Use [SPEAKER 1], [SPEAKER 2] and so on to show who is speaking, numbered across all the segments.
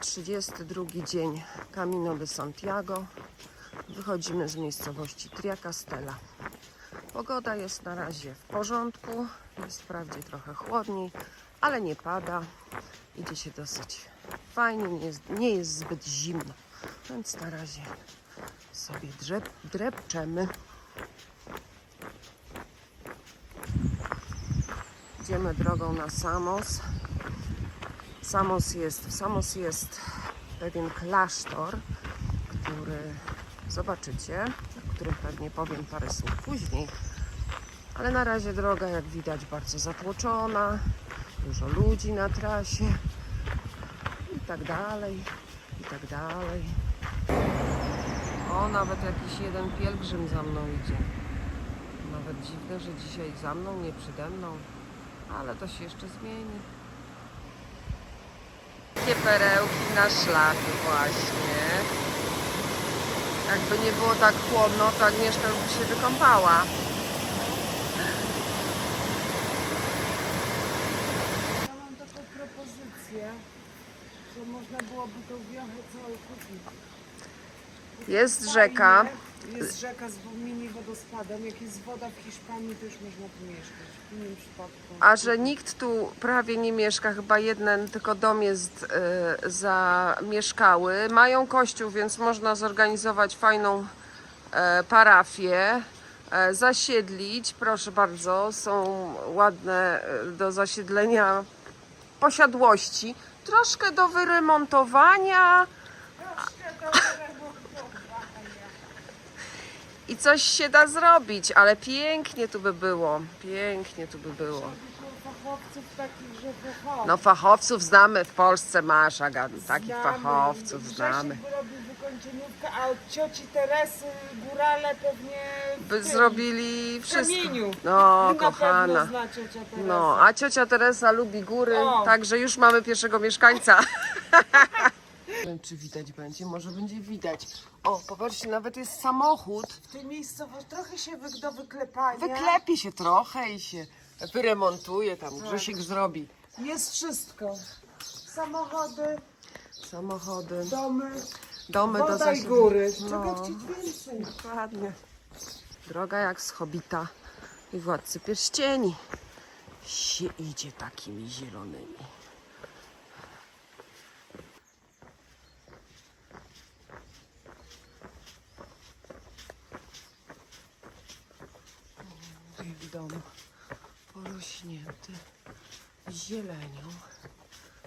[SPEAKER 1] 32 dzień Camino de Santiago. Wychodzimy z miejscowości Triacastela. Pogoda jest na razie w porządku. Jest wprawdzie trochę chłodniej, ale nie pada. Idzie się dosyć fajnie, nie jest, nie jest zbyt zimno. Więc na razie sobie drep, drepczemy. Idziemy drogą na Samos. Samos jest, w Samos jest pewien klasztor, który zobaczycie, o którym pewnie powiem parę słów później. Ale na razie droga, jak widać, bardzo zatłoczona, dużo ludzi na trasie i tak dalej, i tak dalej. O, nawet jakiś jeden pielgrzym za mną idzie. Nawet dziwne, że dzisiaj za mną, nie przede mną, ale to się jeszcze zmieni. Takie perełki na szlaki właśnie. Jakby nie było tak chłodno, to Agnieszka już by się wykąpała.
[SPEAKER 2] Ja mam taką propozycję, że można byłoby tą wiochę całą kupić.
[SPEAKER 1] Jest rzeka.
[SPEAKER 2] Jest rzeka z mini wodospadem. Jak jest woda w Hiszpanii, to już można tu mieszkać. W innym przypadku.
[SPEAKER 1] A że nikt tu prawie nie mieszka, chyba jeden tylko dom jest y, zamieszkały. Mają kościół, więc można zorganizować fajną e, parafię, e, zasiedlić. Proszę bardzo, są ładne e, do zasiedlenia posiadłości. Troszkę do wyremontowania. I coś się da zrobić, ale pięknie tu by było. Pięknie tu by było.
[SPEAKER 2] fachowców takich, że wychodzą.
[SPEAKER 1] No fachowców znamy w Polsce, masz Agat, takich fachowców
[SPEAKER 2] Grzesiek
[SPEAKER 1] znamy.
[SPEAKER 2] wyrobił wykończeniówkę, a od cioci Teresy górale pewnie w
[SPEAKER 1] By
[SPEAKER 2] tym,
[SPEAKER 1] zrobili
[SPEAKER 2] w
[SPEAKER 1] wszystko.
[SPEAKER 2] kamieniu.
[SPEAKER 1] No,
[SPEAKER 2] Na pewno
[SPEAKER 1] kochana.
[SPEAKER 2] zna ciocia Teresa.
[SPEAKER 1] No, a ciocia Teresa lubi góry,
[SPEAKER 2] O.
[SPEAKER 1] także już mamy pierwszego mieszkańca. Nie wiem, czy widać będzie, może będzie widać. O, popatrzcie, nawet jest samochód.
[SPEAKER 2] W tej miejscowości trochę się wy, do wyklepania.
[SPEAKER 1] Wyklepie się trochę i się wyremontuje tam, Grzesiek zrobi.
[SPEAKER 2] Jest wszystko. Samochody,
[SPEAKER 1] Samochody,
[SPEAKER 2] domy,
[SPEAKER 1] domy do zasiedlenia.
[SPEAKER 2] góry.
[SPEAKER 1] No.
[SPEAKER 2] Czego chcieć więcej?
[SPEAKER 1] Dokładnie. Droga jak z Hobita i Władcy Pierścieni. Się idzie takimi zielonymi. Ich dom porośnięty zielenią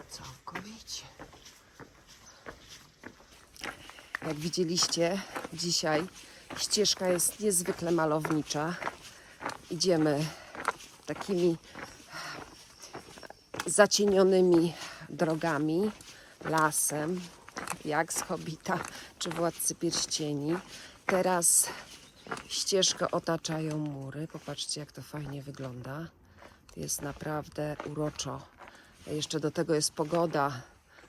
[SPEAKER 1] całkowicie. Jak widzieliście dzisiaj, ścieżka jest niezwykle malownicza. Idziemy takimi zacienionymi drogami, lasem, jak z Hobita czy Władcy Pierścieni. Teraz ścieżkę otaczają mury. Popatrzcie, jak to fajnie wygląda. Jest naprawdę uroczo. Jeszcze do tego jest pogoda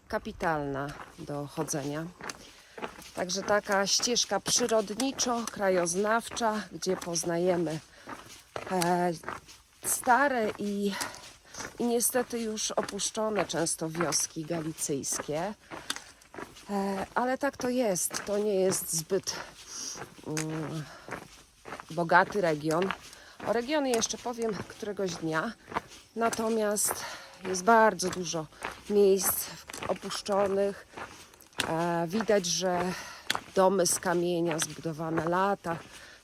[SPEAKER 1] kapitalna do chodzenia. Także taka ścieżka przyrodniczo-krajoznawcza, gdzie poznajemy e, stare i, i niestety już opuszczone często wioski galicyjskie. E, ale tak to jest. To nie jest zbyt mm, bogaty region. O regionie jeszcze powiem któregoś dnia. Natomiast jest bardzo dużo miejsc opuszczonych, E, Widać, że domy z kamienia zbudowane lata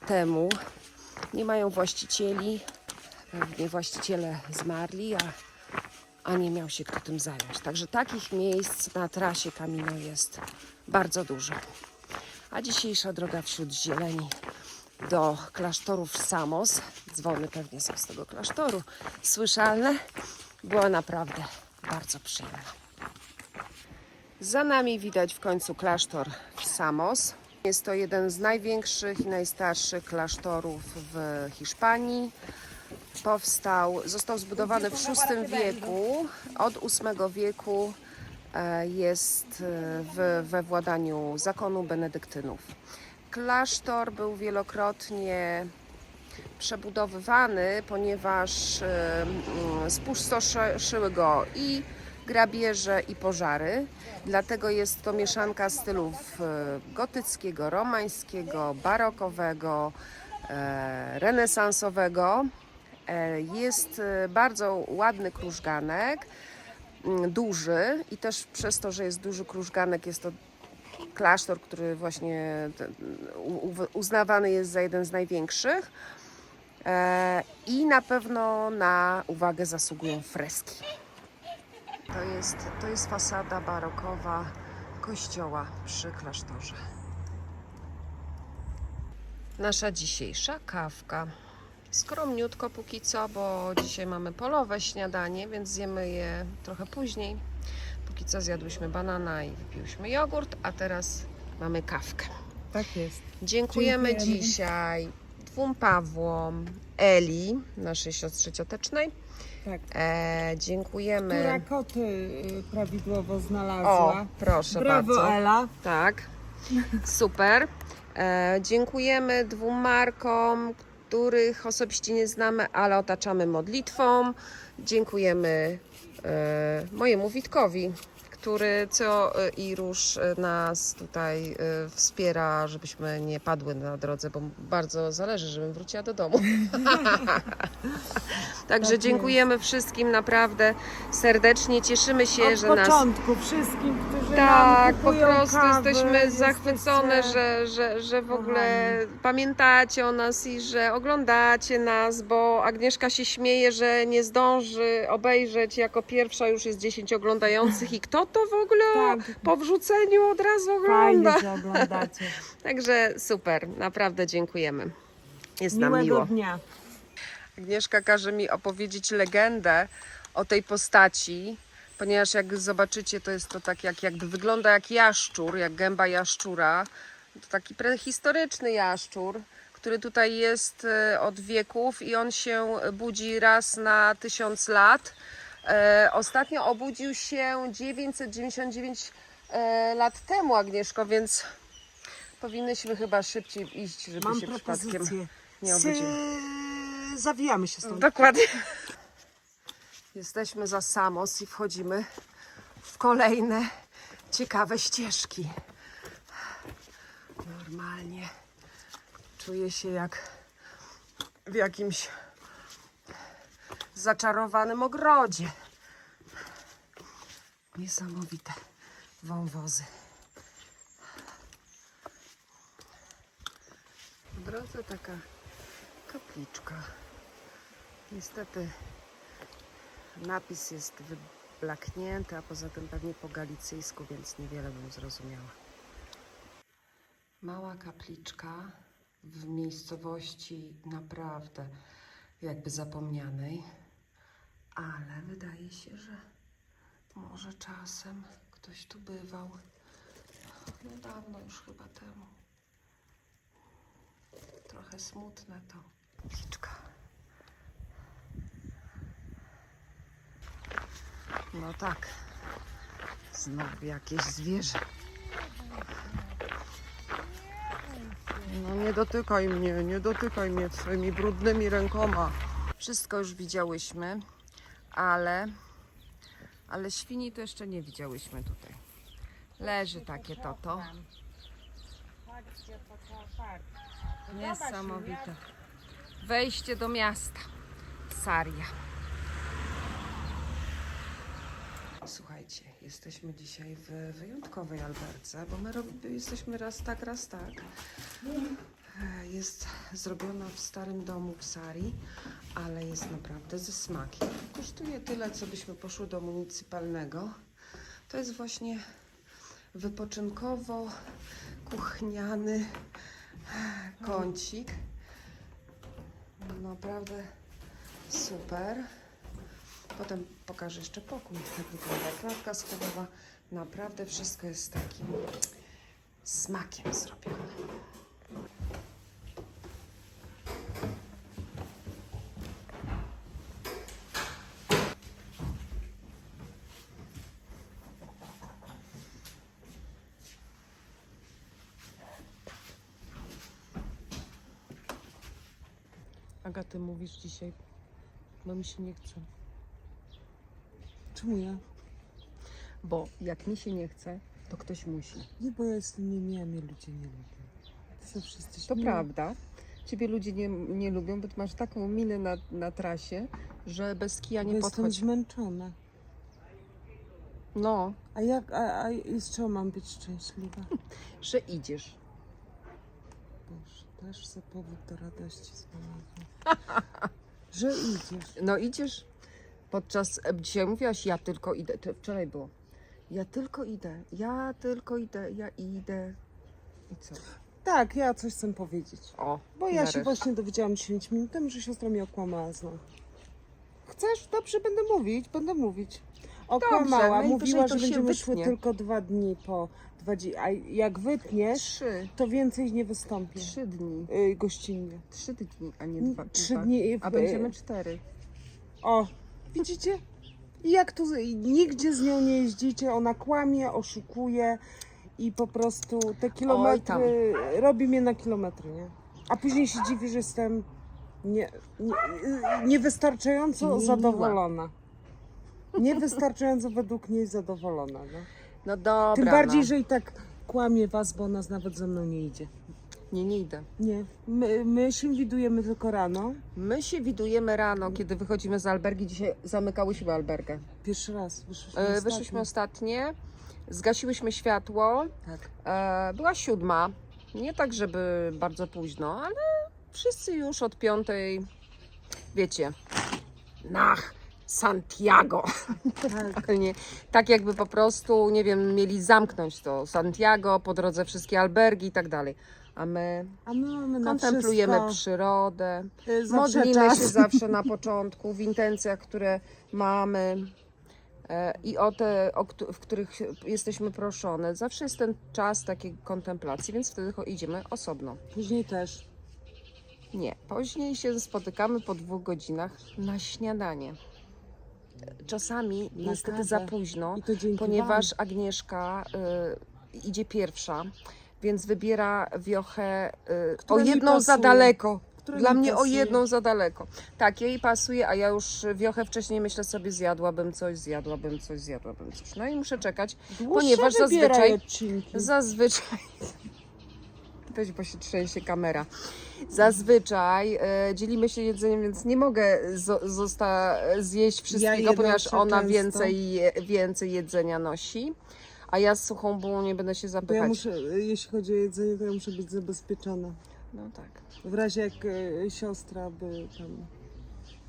[SPEAKER 1] temu nie mają właścicieli. Pewnie właściciele zmarli, a, a nie miał się kto tym zająć. Także takich miejsc na trasie Camino jest bardzo dużo. A dzisiejsza droga wśród zieleni do klasztorów Samos, dzwony pewnie są z tego klasztoru, słyszalne, była naprawdę bardzo przyjemna. Za nami widać w końcu klasztor w Samos. Jest to jeden z największych i najstarszych klasztorów w Hiszpanii. Powstał, został zbudowany w VI wieku. Od VIII wieku e, jest e, w, we władaniu zakonu benedyktynów. Klasztor był wielokrotnie przebudowywany, ponieważ mm, spustoszyły go i grabieże i pożary. Dlatego jest to mieszanka stylów e, gotyckiego, romańskiego, barokowego, e, renesansowego. E, Jest bardzo ładny krużganek, mm, duży i też przez to, że jest duży krużganek, jest to klasztor, który właśnie uznawany jest za jeden z największych. E, I na pewno na uwagę zasługują freski. To jest, to jest fasada barokowa kościoła przy klasztorze. Nasza dzisiejsza kawka. Skromniutko póki co, bo dzisiaj mamy polowe śniadanie, więc zjemy je trochę później. Póki co zjadłyśmy banana i wypiłyśmy jogurt, a teraz mamy kawkę.
[SPEAKER 2] Tak jest.
[SPEAKER 1] Dziękujemy,
[SPEAKER 2] Dziękujemy.
[SPEAKER 1] dzisiaj dwóm Pawłom, Eli, naszej siostrze ciotecznej.
[SPEAKER 2] Tak.
[SPEAKER 1] E, dziękujemy.
[SPEAKER 2] Która koty y, prawidłowo
[SPEAKER 1] O,
[SPEAKER 2] znalazła.
[SPEAKER 1] proszę
[SPEAKER 2] Brawo
[SPEAKER 1] bardzo.
[SPEAKER 2] Ela.
[SPEAKER 1] Tak, super. E, dziękujemy dwóm markom, których osobiście nie znamy, ale otaczamy modlitwą. Dziękujemy mojemu Witkowi, który co e, i róż e, nas tutaj e, wspiera, żebyśmy nie padły na drodze, bo bardzo zależy, żebym wróciła do domu. Także
[SPEAKER 2] jest.
[SPEAKER 1] dziękujemy wszystkim naprawdę serdecznie. Cieszymy się,
[SPEAKER 2] Od
[SPEAKER 1] że nas
[SPEAKER 2] początku wszystkim, którzy
[SPEAKER 1] tak, po prostu
[SPEAKER 2] kawy,
[SPEAKER 1] jesteśmy zachwycone,
[SPEAKER 2] jesteście-
[SPEAKER 1] że, że, że w ogóle pamiętacie o nas i że oglądacie nas, bo Agnieszka się śmieje, że nie zdąży obejrzeć jako pierwsza, już jest 10 oglądających i kto to w ogóle
[SPEAKER 2] Tak.
[SPEAKER 1] po wrzuceniu od razu ogląda.
[SPEAKER 2] Fajnie, że oglądacie.
[SPEAKER 1] Także super, naprawdę dziękujemy. Jest nam
[SPEAKER 2] Miłego
[SPEAKER 1] miło.
[SPEAKER 2] dnia.
[SPEAKER 1] Agnieszka każe mi opowiedzieć legendę o tej postaci, ponieważ jak zobaczycie, to jest to tak, jak, jak wygląda jak jaszczur, jak gęba jaszczura. To taki prehistoryczny jaszczur, który tutaj jest e, od wieków i on się budzi raz na tysiąc lat. E, ostatnio obudził się 999 e, lat temu, Agnieszko, więc powinnyśmy chyba szybciej iść, żeby
[SPEAKER 2] Mam
[SPEAKER 1] się przypadkiem
[SPEAKER 2] propozycję.
[SPEAKER 1] nie obudził.
[SPEAKER 2] Z... Zawijamy się stąd.
[SPEAKER 1] Dokładnie. Jesteśmy za Samos i wchodzimy w kolejne ciekawe ścieżki. Normalnie czuję się jak w jakimś zaczarowanym ogrodzie. Niesamowite wąwozy. W drodze taka kapliczka. Niestety napis jest wyblaknięty, a poza tym pewnie po galicyjsku, więc niewiele bym zrozumiała. Mała kapliczka w miejscowości naprawdę jakby zapomnianej, ale wydaje się, że może czasem ktoś tu bywał. No dawno już chyba temu. Trochę smutne to. Kapliczka. No tak. Znowu jakieś zwierzę. No nie dotykaj mnie, nie dotykaj mnie swoimi brudnymi rękoma. Wszystko już widziałyśmy, ale, ale świni to jeszcze nie widziałyśmy tutaj. Leży takie toto. Niesamowite. Wejście do miasta. Saria. Słuchajcie, jesteśmy dzisiaj w wyjątkowej alberce, bo my jesteśmy raz tak, raz tak. E, Jest zrobiona w starym domu w Sari, ale jest naprawdę ze smakiem. Kosztuje tyle, co byśmy poszły do municypalnego. To jest właśnie wypoczynkowo-kuchniany kącik. Naprawdę super. Potem pokażę jeszcze pokój, jak wygląda klatka schodowa. Naprawdę wszystko jest takim smakiem zrobione. Aga, ty mówisz dzisiaj, bo mi się nie chce.
[SPEAKER 2] Czemu ja?
[SPEAKER 1] Bo jak mi się nie chce, to ktoś musi.
[SPEAKER 2] Nie, bo ja jestem niemiła, mnie ludzie nie lubią. Zawsze jesteś
[SPEAKER 1] To
[SPEAKER 2] miła.
[SPEAKER 1] prawda. Ciebie ludzie nie, nie lubią, bo ty masz taką minę na, na trasie, że bez kija nie
[SPEAKER 2] jestem
[SPEAKER 1] podchodź.
[SPEAKER 2] zmęczona.
[SPEAKER 1] No,
[SPEAKER 2] A jak, a, a i z czego mam być szczęśliwa?
[SPEAKER 1] że idziesz.
[SPEAKER 2] Boże, też za powód do radości znalazłam. Że idziesz.
[SPEAKER 1] No idziesz podczas, e, dzisiaj mówiłaś, ja tylko idę, to wczoraj było. Ja tylko idę, ja tylko idę, ja idę. I co?
[SPEAKER 2] Tak, ja coś chcę powiedzieć.
[SPEAKER 1] O,
[SPEAKER 2] Bo ja się
[SPEAKER 1] nareszcie.
[SPEAKER 2] właśnie dowiedziałam 10 minut temu, że siostra mnie okłamała znowu. Chcesz? Dobrze, będę mówić, będę mówić. Okłamała,
[SPEAKER 1] najwyżej
[SPEAKER 2] mówiła,
[SPEAKER 1] to
[SPEAKER 2] że
[SPEAKER 1] się
[SPEAKER 2] będziemy szły
[SPEAKER 1] wytnie.
[SPEAKER 2] tylko dwa dni po dwa dni, a jak wytniesz,
[SPEAKER 1] Trzy,
[SPEAKER 2] to więcej nie wystąpię
[SPEAKER 1] trzy dni.
[SPEAKER 2] y, gościnnie.
[SPEAKER 1] Trzy dni, a nie dwa.
[SPEAKER 2] Trzy
[SPEAKER 1] dwa.
[SPEAKER 2] dni w-
[SPEAKER 1] A będziemy cztery.
[SPEAKER 2] O, widzicie? I jak tu, i nigdzie z nią nie jeździcie, ona kłamie, oszukuje i po prostu te kilometry, robi mnie na kilometry, nie? A później się dziwi, że jestem nie, nie, niewystarczająco
[SPEAKER 1] Niemiła.
[SPEAKER 2] zadowolona. Niewystarczająco według niej zadowolona, no.
[SPEAKER 1] No dobra.
[SPEAKER 2] Tym bardziej,
[SPEAKER 1] no.
[SPEAKER 2] że i tak kłamie was, bo nas nawet ze mną nie idzie.
[SPEAKER 1] Nie, nie idę.
[SPEAKER 2] Nie, my, my się widujemy tylko rano.
[SPEAKER 1] My się widujemy rano, kiedy wychodzimy z albergi. Dzisiaj zamykałyśmy albergę.
[SPEAKER 2] Pierwszy raz wyszliśmy.
[SPEAKER 1] E,
[SPEAKER 2] ostatnio.
[SPEAKER 1] wyszłyśmy ostatnie, zgasiłyśmy światło.
[SPEAKER 2] Tak.
[SPEAKER 1] E, była siódma. Nie tak, żeby bardzo późno, ale wszyscy już od piątej, wiecie, nach Santiago.
[SPEAKER 2] Tak.
[SPEAKER 1] Nie, tak jakby po prostu, nie wiem, mieli zamknąć to Santiago, po drodze wszystkie albergi i tak dalej. A my
[SPEAKER 2] A my
[SPEAKER 1] kontemplujemy
[SPEAKER 2] wszystko,
[SPEAKER 1] przyrodę,
[SPEAKER 2] y,
[SPEAKER 1] modlimy
[SPEAKER 2] czas.
[SPEAKER 1] się zawsze na początku w intencjach, które mamy i o te, o, w których jesteśmy proszone. Zawsze jest ten czas takiej kontemplacji, więc wtedy idziemy osobno.
[SPEAKER 2] Później też.
[SPEAKER 1] Nie, później się spotykamy po dwóch godzinach na śniadanie. Czasami
[SPEAKER 2] Na
[SPEAKER 1] niestety
[SPEAKER 2] kawę.
[SPEAKER 1] za późno, ponieważ Agnieszka y, idzie pierwsza, więc wybiera wiochę y, o jedną za daleko.
[SPEAKER 2] Która
[SPEAKER 1] Dla mnie o
[SPEAKER 2] pasuje.
[SPEAKER 1] jedną za daleko. Tak, jej pasuje, a ja już wiochę wcześniej myślę sobie zjadłabym coś, zjadłabym coś, zjadłabym coś. No i muszę czekać,
[SPEAKER 2] Dłuższe
[SPEAKER 1] ponieważ zazwyczaj
[SPEAKER 2] Odcinki.
[SPEAKER 1] Zazwyczaj. Weź, bo się trzęsie kamera. Zazwyczaj e, dzielimy się jedzeniem, więc nie mogę zo, zosta, zjeść wszystkiego,
[SPEAKER 2] jedzę
[SPEAKER 1] ponieważ ona
[SPEAKER 2] często.
[SPEAKER 1] więcej, je- więcej jedzenia nosi. A ja z suchą bułą nie będę się
[SPEAKER 2] Bo ja
[SPEAKER 1] zapychać.
[SPEAKER 2] muszę, y, jeśli chodzi o jedzenie, to ja muszę być zabezpieczona.
[SPEAKER 1] No tak.
[SPEAKER 2] W razie jak y, siostra by tam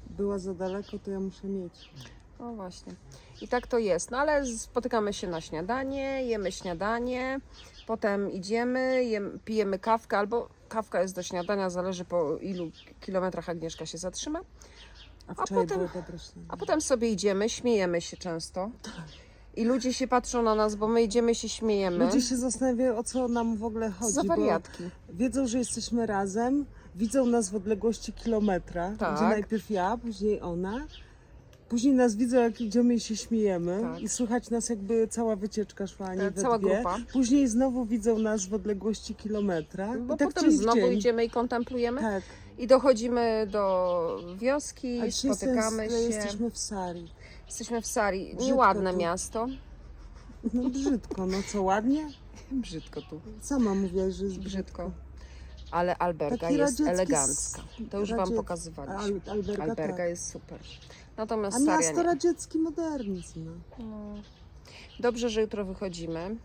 [SPEAKER 2] była za daleko, to ja muszę mieć.
[SPEAKER 1] No właśnie. I tak to jest. No ale spotykamy się na śniadanie, jemy śniadanie, potem idziemy, jem, pijemy kawkę, albo kawka jest do śniadania, zależy po ilu kilometrach Agnieszka się zatrzyma.
[SPEAKER 2] A wczoraj
[SPEAKER 1] potem-
[SPEAKER 2] było dobre śniadanie.
[SPEAKER 1] A potem sobie idziemy, śmiejemy się często. I ludzie się patrzą na nas, bo my idziemy się śmiejemy.
[SPEAKER 2] Ludzie się zastanawiają, o co nam w ogóle chodzi.
[SPEAKER 1] Za wariatki.
[SPEAKER 2] wiedzą, że jesteśmy razem, widzą nas w odległości kilometra,
[SPEAKER 1] Tak.
[SPEAKER 2] gdzie najpierw ja, później ona. Później nas widzą, jak idziemy i się śmiejemy
[SPEAKER 1] Tak.
[SPEAKER 2] i słychać nas, jakby cała wycieczka szła, a nie we
[SPEAKER 1] cała
[SPEAKER 2] dwie.
[SPEAKER 1] grupa.
[SPEAKER 2] Później znowu widzą nas w odległości kilometra.
[SPEAKER 1] Bo
[SPEAKER 2] I tak
[SPEAKER 1] potem znowu
[SPEAKER 2] dzień.
[SPEAKER 1] idziemy i kontemplujemy.
[SPEAKER 2] Tak.
[SPEAKER 1] I dochodzimy do wioski,
[SPEAKER 2] A dzisiaj
[SPEAKER 1] spotykamy
[SPEAKER 2] jest-
[SPEAKER 1] się.
[SPEAKER 2] jesteśmy w Sari.
[SPEAKER 1] Jesteśmy w Sari.
[SPEAKER 2] Brzydko
[SPEAKER 1] Nieładne
[SPEAKER 2] tu.
[SPEAKER 1] miasto.
[SPEAKER 2] No brzydko, no co ładnie?
[SPEAKER 1] Brzydko tu.
[SPEAKER 2] Sama mówiłaś, że jest
[SPEAKER 1] Brzydko.
[SPEAKER 2] brzydko.
[SPEAKER 1] Ale alberga
[SPEAKER 2] Taki
[SPEAKER 1] jest elegancka. To już Wam pokazywaliśmy.
[SPEAKER 2] Al, alberga,
[SPEAKER 1] Alberga
[SPEAKER 2] tak.
[SPEAKER 1] jest super. Natomiast
[SPEAKER 2] A
[SPEAKER 1] Saria
[SPEAKER 2] miasto
[SPEAKER 1] nie.
[SPEAKER 2] radziecki modernizm. No.
[SPEAKER 1] No. Dobrze, że jutro wychodzimy.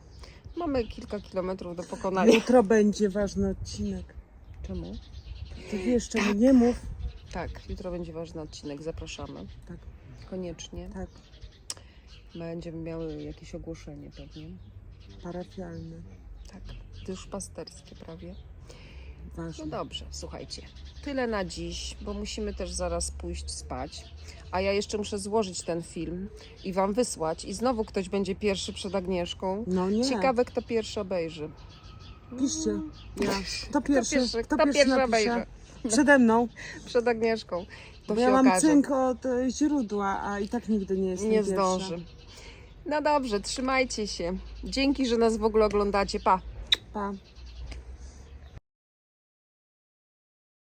[SPEAKER 1] Mamy kilka kilometrów do pokonania.
[SPEAKER 2] Jutro będzie ważny odcinek.
[SPEAKER 1] Czemu?
[SPEAKER 2] Ty wiesz, czemu nie mów.
[SPEAKER 1] Tak, jutro będzie ważny odcinek. Zapraszamy.
[SPEAKER 2] Tak,
[SPEAKER 1] Koniecznie.
[SPEAKER 2] tak,
[SPEAKER 1] Będziemy miały jakieś ogłoszenie pewnie.
[SPEAKER 2] parafialny.
[SPEAKER 1] Tak, duszpasterskie prawie. No
[SPEAKER 2] Ważny.
[SPEAKER 1] dobrze, słuchajcie. Tyle na dziś, bo musimy też zaraz pójść spać. A ja jeszcze muszę złożyć ten film i Wam wysłać. I znowu ktoś będzie pierwszy przed Agnieszką.
[SPEAKER 2] No nie.
[SPEAKER 1] Ciekawe, kto pierwszy obejrzy.
[SPEAKER 2] Piszcie. Ja. Kto
[SPEAKER 1] Kto
[SPEAKER 2] pierwszy,
[SPEAKER 1] pierwszy,
[SPEAKER 2] kto
[SPEAKER 1] kto
[SPEAKER 2] pierwszy
[SPEAKER 1] pierwszy
[SPEAKER 2] napisze?
[SPEAKER 1] obejrzy?
[SPEAKER 2] Przede mną.
[SPEAKER 1] Przed Agnieszką. To
[SPEAKER 2] Bo
[SPEAKER 1] się
[SPEAKER 2] ja mam
[SPEAKER 1] okaże.
[SPEAKER 2] cynk od e, źródła, a i tak nigdy nie jestem
[SPEAKER 1] Nie
[SPEAKER 2] pierwsza.
[SPEAKER 1] zdąży. No dobrze, trzymajcie się. Dzięki, że nas w ogóle oglądacie. Pa!
[SPEAKER 2] Pa.